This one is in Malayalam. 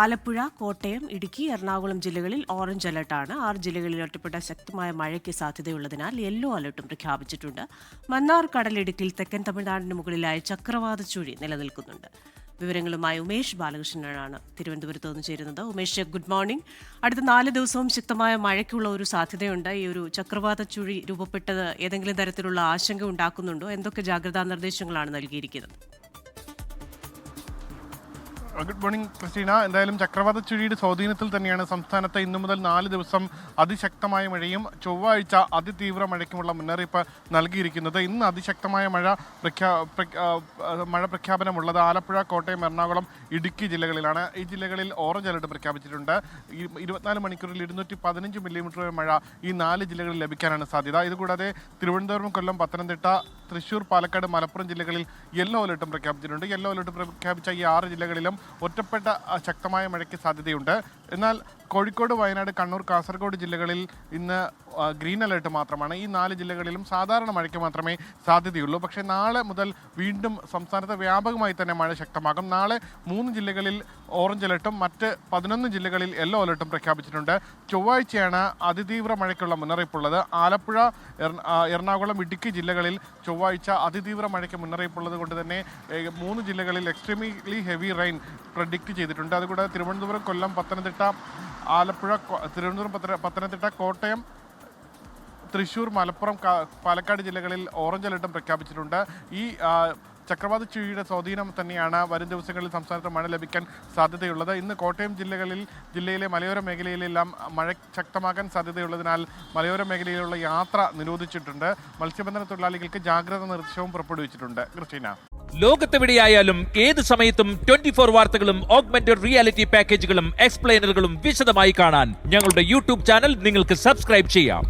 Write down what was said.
ആലപ്പുഴ കോട്ടയം ഇടുക്കി എറണാകുളം ജില്ലകളിൽ ഓറഞ്ച് അലർട്ടാണ് ആറ് ജില്ലകളിൽ ഒറ്റപ്പെട്ട ശക്തമായ മഴയ്ക്ക് സാധ്യതയുള്ളതിനാൽ യെല്ലോ അലർട്ടും പ്രഖ്യാപിച്ചിട്ടുണ്ട്. മന്നാർ കടലിടുക്കിൽ തെക്കൻ തമിഴ്നാടിന് മുകളിലായി ചക്രവാത ചുഴി നിലനിൽക്കുന്നുണ്ട്. വിവരങ്ങളുമായി ഉമേഷ് ബാലകൃഷ്ണനാണ് തിരുവനന്തപുരത്ത് നിന്ന് ചേരുന്നത്. ഉമേഷ് ഗുഡ് മോർണിംഗ് അടുത്ത നാല് ദിവസവും ശക്തമായ മഴയ്ക്കുള്ള ഒരു സാധ്യതയുണ്ട്. ഈ ഒരു ചക്രവാത ചുഴി രൂപപ്പെട്ടത് ഏതെങ്കിലും തരത്തിലുള്ള ആശങ്ക ഉണ്ടാക്കുന്നുണ്ടോ? എന്തൊക്കെ ജാഗ്രതാ നിർദ്ദേശങ്ങളാണ് നൽകിയിരിക്കുന്നത്? ഗുഡ് മോർണിംഗ് ക്രിസ്റ്റീന എന്തായാലും ചക്രവാത ചുഴിയുടെ സ്വാധീനത്തിൽ തന്നെയാണ് സംസ്ഥാനത്ത് ഇന്നു മുതൽ നാല് ദിവസം അതിശക്തമായ മഴയും ചൊവ്വാഴ്ച അതിതീവ്ര മഴയ്ക്കുമുള്ള മുന്നറിയിപ്പ് നൽകിയിരിക്കുന്നത്. ഇന്ന് അതിശക്തമായ മഴ പ്രഖ്യാ മഴ പ്രഖ്യാപനമുള്ളത് ആലപ്പുഴ കോട്ടയം എറണാകുളം ഇടുക്കി ജില്ലകളിലാണ്. ഈ ജില്ലകളിൽ ഓറഞ്ച് അലർട്ട് പ്രഖ്യാപിച്ചിട്ടുണ്ട്. ഇരുപത്തിനാല് മണിക്കൂറിൽ ഇരുന്നൂറ്റി പതിനഞ്ച് മില്ലിമീറ്റർ മഴ ഈ നാല് ജില്ലകളിൽ ലഭിക്കാനാണ് സാധ്യത. ഇതുകൂടാതെ തിരുവനന്തപുരം കൊല്ലം പത്തനംതിട്ട തൃശൂർ പാലക്കാട് മലപ്പുറം ജില്ലകളിൽ യെല്ലോ അലർട്ടും പ്രഖ്യാപിച്ചിട്ടുണ്ട്. യെല്ലോ അലർട്ട് പ്രഖ്യാപിച്ച ഈ ആറ് ജില്ലകളിലും ഒറ്റപ്പെട്ട ശക്തമായ മഴയ്ക്ക് സാധ്യതയുണ്ട്. എന്നാൽ കോഴിക്കോട് വയനാട് കണ്ണൂർ കാസർഗോഡ് ജില്ലകളിൽ ഇന്ന് ഗ്രീൻ അലേർട്ട് മാത്രമാണ്. ഈ നാല് ജില്ലകളിലും സാധാരണ മഴയ്ക്ക് മാത്രമേ സാധ്യതയുള്ളൂ. പക്ഷേ നാളെ മുതൽ വീണ്ടും സംസ്ഥാനത്ത് വ്യാപകമായി തന്നെ മഴ ശക്തമാകും. നാളെ മൂന്ന് ജില്ലകളിൽ ഓറഞ്ച് അലർട്ടും മറ്റ് പതിനൊന്ന് ജില്ലകളിൽ യെല്ലോ അലർട്ടും പ്രഖ്യാപിച്ചിട്ടുണ്ട്. ചൊവ്വാഴ്ചയാണ് അതിതീവ്ര മഴയ്ക്കുള്ള മുന്നറിയിപ്പുള്ളത്. ആലപ്പുഴ എറണാകുളം ഇടുക്കി ജില്ലകളിൽ ചൊവ്വാഴ്ച അതിതീവ്ര മഴയ്ക്ക് മുന്നറിയിപ്പുള്ളത് കൊണ്ട് തന്നെ മൂന്ന് ജില്ലകളിൽ എക്സ്ട്രീംലി ഹെവി റെയിൻ പ്രഡിക്റ്റ് ചെയ്തിട്ടുണ്ട്. അതുകൂടാതെ തിരുവനന്തപുരം കൊല്ലം പത്തനംതിട്ട ആലപ്പുഴ തിരുവനന്തപുരം പത്തനംതിട്ട കോട്ടയം തൃശ്ശൂർ മലപ്പുറം പാലക്കാട് ജില്ലകളിൽ ഓറഞ്ച് അലർട്ടും പ്രഖ്യാപിച്ചിട്ടുണ്ട്. ഈ ചക്രവാത ചുഴിയുടെ സ്വാധീനം തന്നെയാണ് വരും ദിവസങ്ങളിൽ സംസ്ഥാനത്ത് മഴ ലഭിക്കാൻ സാധ്യതയുള്ളത്. ഇന്ന് കോട്ടയം ജില്ലകളിൽ ജില്ലയിലെ മലയോര മേഖലയിലെല്ലാം മഴ ശക്തമാകാൻ സാധ്യതയുള്ളതിനാൽ മലയോര മേഖലയിലുള്ള യാത്ര നിരോധിച്ചിട്ടുണ്ട്. മത്സ്യബന്ധന തൊഴിലാളികൾക്ക് ജാഗ്രത നിർദ്ദേശവും പുറപ്പെടുവിച്ചിട്ടുണ്ട്. കൃഷ്ണ ലോകത്തെവിടെയായാലും ഏത് സമയത്തും ട്വന്റി ഫോർ വാർത്തകളും ഓഗ്മെന്റഡ് റിയാലിറ്റി പാക്കേജുകളും എക്സ്പ്ലെയിനറുകളും വിശദമായി കാണാൻ ഞങ്ങളുടെ യൂട്യൂബ് ചാനൽ നിങ്ങൾക്ക് സബ്സ്ക്രൈബ് ചെയ്യാം.